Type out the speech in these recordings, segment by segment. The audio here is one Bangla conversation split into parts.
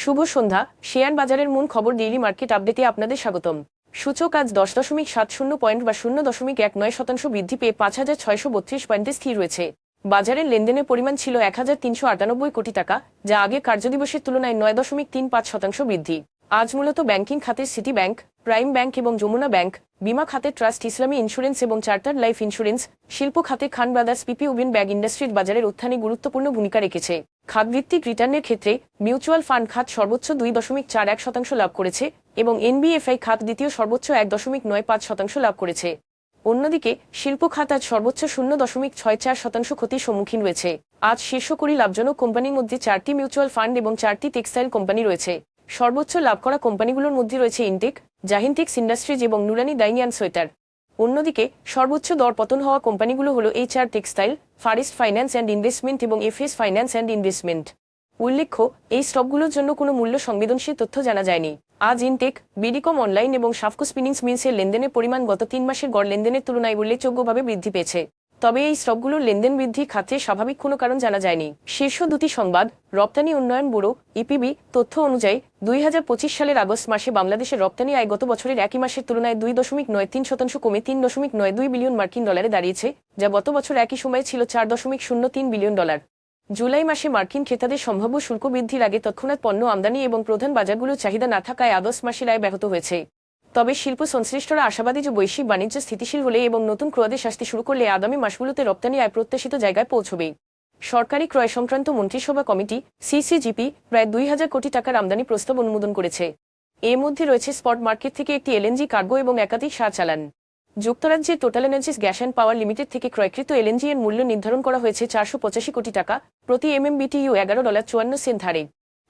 শুভ সন্ধ্যা। শেয়ার বাজারের মূল খবর ডেইলি মার্কেট আপডেটে আপনাদের স্বাগতম। সূচক আজ দশ দশমিক সাত শূন্য পয়েন্ট বা শূন্য দশমিক এক নয় শতাংশ বৃদ্ধি পেয়ে পাঁচ হাজার ছয়শো বত্রিশ পয়েন্টে স্থির রয়েছে। বাজারের লেনদেনের পরিমাণ ছিল এক হাজার তিনশো আটানব্বই কোটি টাকা, যা আগে কার্যদিবসের তুলনায় নয় দশমিক তিন পাঁচ শতাংশ বৃদ্ধি। আজ মূলত ব্যাংকিং খাতের সিটি ব্যাংক, প্রাইম ব্যাংক এবং যমুনা ব্যাংক, বিমা খাতের ট্রাস্ট, ইসলামী ইন্স্যুরেন্স এবং চার্টার্ড লাইফ ইন্স্যুরেন্স, শিল্প খাতে খান ব্রাদার্স, পিপি উবিন ব্যাগ ইন্ডাস্ট্রির বাজারের উত্থানে গুরুত্বপূর্ণ ভূমিকা রেখেছে। খাতভিত্তিক রিটার্নের ক্ষেত্রে মিউচুয়াল ফান্ড খাত সর্বোচ্চ দুই দশমিক চার এক শতাংশ লাভ করেছে এবং এনবিএফআই খাত দ্বিতীয় সর্বোচ্চ এক দশমিক নয় পাঁচ শতাংশ লাভ করেছে। অন্যদিকে, শিল্প খাত আজ সর্বোচ্চ শূন্য দশমিক ছয় চার শতাংশ ক্ষতির সম্মুখীন রয়েছে। আজ শীর্ষ কুড়ি লাভজনক কোম্পানির মধ্যে চারটি মিউচুয়াল ফান্ড এবং চারটি টেক্সটাইল কোম্পানি রয়েছে। সর্বোচ্চ লাভ করা কোম্পানিগুলোর মধ্যে রয়েছে ইনটেক, জাহিনটেক্স ইন্ডাস্ট্রিজ এবং নুরানি ডাইনিয়ান সোয়েটার। অন্যদিকে সর্বোচ্চ দর পতন হওয়া কোম্পানিগুলো হলো HR textile, first finance and investment এবং এফএস ফাইন্যান্স অ্যান্ড ইনভেস্টমেন্ট। উল্লেখ্য, এই স্টকগুলোর জন্য কোনো মূল্য সংবেদনশীল তথ্য জানা যায়নি। আজ ইনটেক, বিডিকম অনলাইন এবং সাফকো স্পিনিংস মিলসের লেনদেনের পরিমাণ গত তিন মাসের গড় লেনদেনের তুলনায় উল্লেখযোগ্যভাবে বৃদ্ধি পেয়েছে। তবে এই স্টকগুলোর লেনদেন বৃদ্ধি খাতে স্বাভাবিক কোনো কারণ জানা যায়নি। শীর্ষ দুটি সংবাদ, রপ্তানি উন্নয়ন ব্যুরো, ইপিবি, তথ্য অনুযায়ী দুই হাজার পঁচিশ সালের আগস্ট মাসে বাংলাদেশের রপ্তানি আয় গত বছরের একই মাসের তুলনায় দুই দশমিক নয় তিন শতাংশ কমে তিন দশমিক নয় দুই বিলিয়ন মার্কিন ডলারে দাঁড়িয়েছে, যা গত বছর একই সময়ে ছিল চার দশমিক শূন্য তিন বিলিয়ন ডলার। জুলাই মাসে মার্কিন ক্রেতাদের সম্ভাব্য শুল্ক বৃদ্ধির আগে তৎক্ষণাৎ পণ্য আমদানি এবং প্রধান বাজারগুলোর চাহিদা না থাকায় আগস্ট মাসের আয় ব্যাহত হয়েছে। তবে শিল্প সংশ্লিষ্টরা আশাবাদী যে বৈশ্বিক বাণিজ্য স্থিতিশীল হলে এবং নতুন ক্রয়াদের শাস্তি শুরু করলে আগামী মাসগুলোতে রপ্তানি আয় প্রত্যাশিত জায়গায় পৌঁছবে। সরকারি ক্রয় সংক্রান্ত মন্ত্রিসভা কমিটি, সিসিজিপি, প্রায় দুই হাজার কোটি টাকার আমদানি প্রস্তাব অনুমোদন করেছে। এর মধ্যে রয়েছে স্পট মার্কেট থেকে একটি এলএনজি কার্গো এবং একাধিক সার চালান। যুক্তরাজ্যের total energies gas and power limited থেকে ক্রয়কৃত এলএনজি এর মূল্য নির্ধারণ করা হয়েছে চারশো পঁচাশি কোটি টাকা, প্রতি এমএমবিটিইউ এগারো ডলার চুয়ান্ন সেন্ট হারে।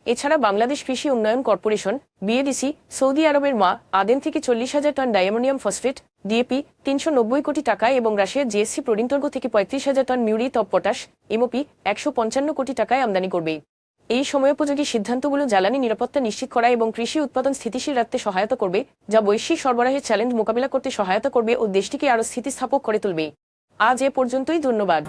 এছাড়া বাংলাদেশ কৃষি উন্নয়ন কর্পোরেশন বিএডিসি সৌদি আরবের মা, আদেন থেকে চল্লিশ হাজার টন ডায়ামোনিয়াম ফসফেট ডিএপি তিনশো নব্বই কোটি টাকায় এবং রাশিয়ার জিএসসি প্রোডিনটর্গ থেকে পঁয়ত্রিশ হাজার tonne muriate of potash MOP একশো পঞ্চান্ন কোটি টাকায় আমদানি করবে। এই সময়োপযোগী সিদ্ধান্তগুলো জ্বালানি নিরাপত্তা নিশ্চিত করা এবং কৃষি উৎপাদন স্থিতিশীল রাখতে সহায়তা করবে, যা বৈশ্বিক সরবরাহের চ্যালেঞ্জ মোকাবিলা করতে সহায়তা করবে ও দেশটিকে আরও স্থিতিস্থাপক করে তুলবে। আজ এ পর্যন্তই, ধন্যবাদ।